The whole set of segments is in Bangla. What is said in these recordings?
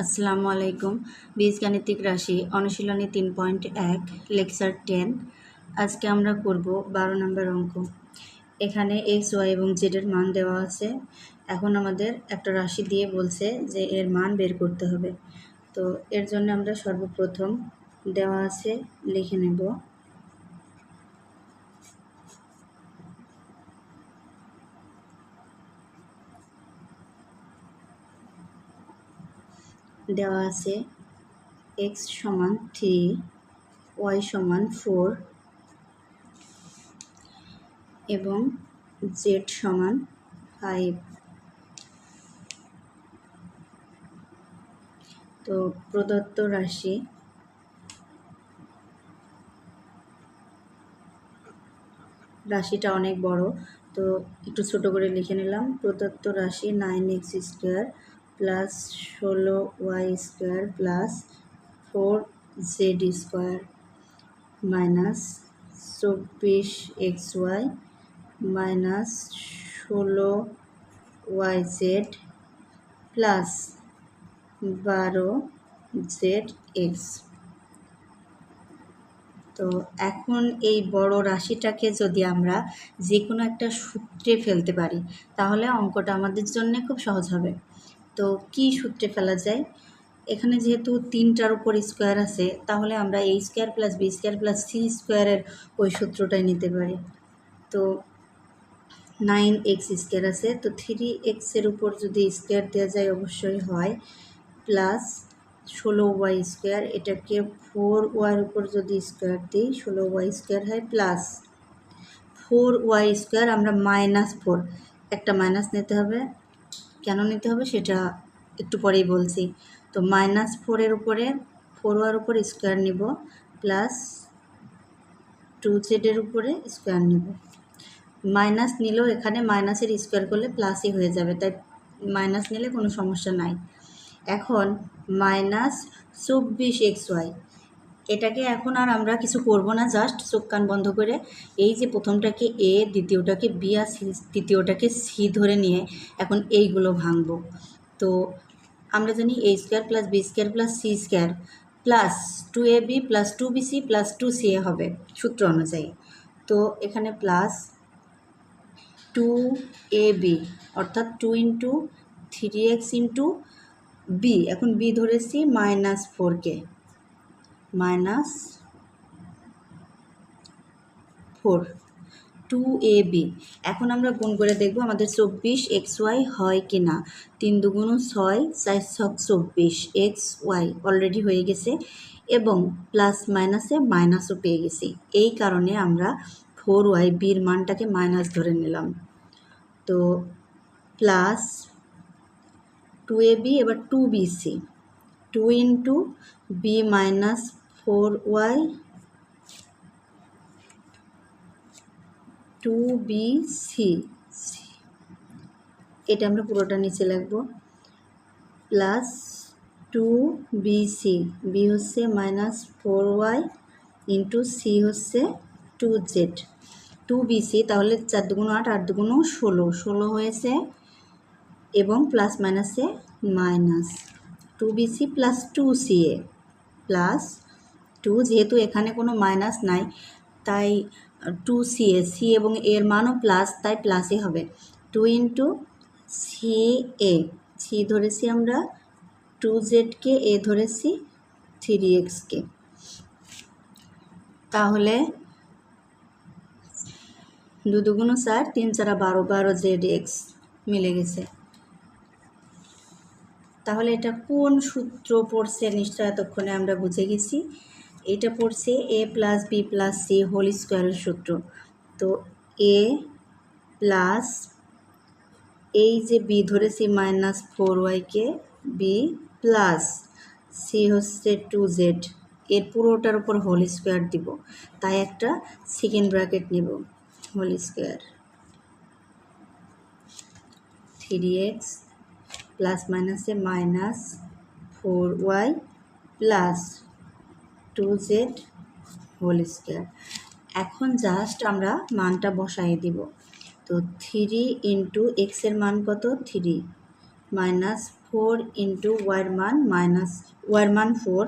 আসসালামু আলাইকুম। বীজগাণিতিক রাশি অনুশীলনী তিন পয়েন্ট এক, লেকচার টেন। আজকে আমরা করব বারো নম্বর অঙ্ক। এখানে এক্স, ওয়াই এবং জেডের মান দেওয়া আছে। এখন আমাদের একটা রাশি দিয়ে বলছে যে এর মান বের করতে হবে। তো এর জন্য আমরা সর্বপ্রথম দেওয়া আছে, লিখে নেব। দেওয়া আছে এক্স সমান থ্রি ওয়াই সমান ফোর এবং জেড সমান ফাইভ তো প্রদত্ত রাশি রাশিটা অনেক বড়, তো একটু ছোট করে লিখে নিলাম। প্রদত্ত রাশি নাইন এক্স স্কোয়ার প্লাস ষোলো Y square plus four Z square minus চব্বিশ এক্স ওয়াই মাইনাস ষোলো ওয়াই জেড প্লাস বারো জেড এক্স। তো এখন এই বড় রাশিটাকে যদি আমরা যে কোনো একটা সূত্রে ফেলতে পারি, তাহলে অঙ্কটা আমাদের জন্য খুব সহজ হবে। তো কি সূত্রে ফেলা যায়? এখানে যেহেতু তিনটার উপর স্কোয়ার আছে, তাহলে আমরা এই square plus B square plus C স্কোয়ারের ওই সূত্রটাই নিতে পারি। তো নাইন এক্স স্কোয়ার আছে, তো থ্রি এক্সের উপর যদি স্কোয়ার দেওয়া যায় অবশ্যই হয় প্লাস ষোলো ওয়াই স্কোয়ার এটাকে ফোর ওয়াইয়ের উপর যদি স্কোয়ার দিই, ষোলো ওয়াই স্কোয়ার হয় প্লাস ফোর ওয়াই স্কোয়ার আমরা মাইনাস ফোর একটা মাইনাস নিতে হবে। কেন নিতে হবে সেটা একটু পরেই বলছি। তো মাইনাস ফোরের উপরে ফোর ওয়ার উপরে স্কোয়ার নিব প্লাস টু জেডের উপরে স্কোয়ার নিব। মাইনাস নিলেও এখানে মাইনাসের স্কোয়ার করলে প্লাসই হয়ে যাবে, তাই মাইনাস নিলে কোনো সমস্যা নাই। এখন মাইনাস চব্বিশ এক্স ওয়াই এটাকে এখন আর আমরা কিছু করব না জাস্ট চোখ কান বন্ধ করে। এই যে প্রথমটাকে এ, দ্বিতীয়টাকে বি আর সি, তৃতীয়টাকে সি ধরে নিয়ে এখন এইগুলো ভাঙব। তো আমরা জানি A square plus B square plus C square plus two A B plus two B C plus two C A হবে সূত্র অনুযায়ী। তো এখানে প্লাস টু এ বি অর্থাৎ two into three X into B, এখন বি ধরেছি মাইনাস ফোরকে minus four, two A B. এখন আমরা গুণ করে দেখব আমাদের চব্বিশ এক্স ওয়াই হয় কি না। তিন দুগুণ ছয়, চার ছক চব্বিশ, এক্স ওয়াই অলরেডি হয়ে গেছে এবং প্লাস মাইনাসে মাইনাসও পেয়ে গেছি। এই কারণে আমরা ফোর ওয়াই বির মানটাকে মাইনাস ধরে নিলাম। তো প্লাস টু এ বি, এবার two B C. Two into B minus four Y two B C. এটা আমরা পুরোটা নিচে লাগবো plus two B C. B হচ্ছে minus four Y into C হচ্ছে two Z. Two B C, তাহলে চার দুগুণ আট আট দুগুণ ষোলো। ষোলো হয়েছে এবং প্লাস মাইনাসে minus. Two B C plus two C A. Plus two যেহেতু এখানে কোনো মাইনাস নাই, তাই টু সি এ সি এবং এর মানও প্লাস তাই প্লাসই হবে। Two into C A C ধরেছি আমরা টু জেডকে এ ধরেছি থ্রি এক্সকে তাহলে দু দুগুণ চার, তিন চারা বারো বারো জেড এক্স মিলে গেছে। তাহলে এটা কোন সূত্র পড়ছে নিশ্চয় এতক্ষণে আমরা বুঝে গেছি। এটা পড়ছে A plus B plus C whole স্কোয়ারের সূত্র। তো এ প্লাস এই যে বি ধরেছি মাইনাস ফোর ওয়াইকে বি প্লাস সি হচ্ছে টু জেড এর পুরোটার উপর হোল স্কোয়ার দিব। তাই একটা সেকেন্ড ব্র্যাকেট নেব whole square three X plus মাইনাসে minus four Y plus two Z whole square এখন জাস্ট আমরা মানটা বসাই দিব। তো থ্রি ইন্টু এক্সের মান কত? থ্রি মাইনাস ফোর ইন্টু ওয়ার মান মাইনাস ওয়ার মান ফোর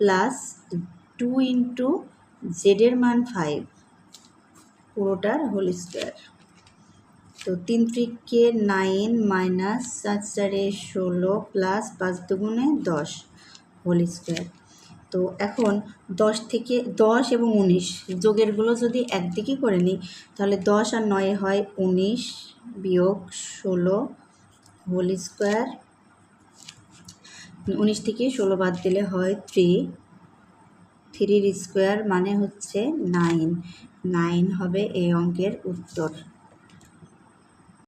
প্লাস টু ইন্টু জেডের মান ফাইভ পুরোটার হোল স্কোয়ার তো তিন ত্রিকে নাইন মাইনাস চার চারে ষোলো প্লাস পাঁচ দুগুণে দশ। হোল স্কোয়ার তো এখন দশ থেকে দশ এবং উনিশ যোগেরগুলো যদি একদিকে করে নিই, তাহলে দশ আর নয়ে হয় উনিশ বিয়োগ ষোলো হোল স্কোয়ার। উনিশ থেকে ষোলো বাদ দিলে হয় থ্রি থ্রির স্কোয়ার মানে হচ্ছে নাইন নাইন হবে এই অঙ্কের উত্তর।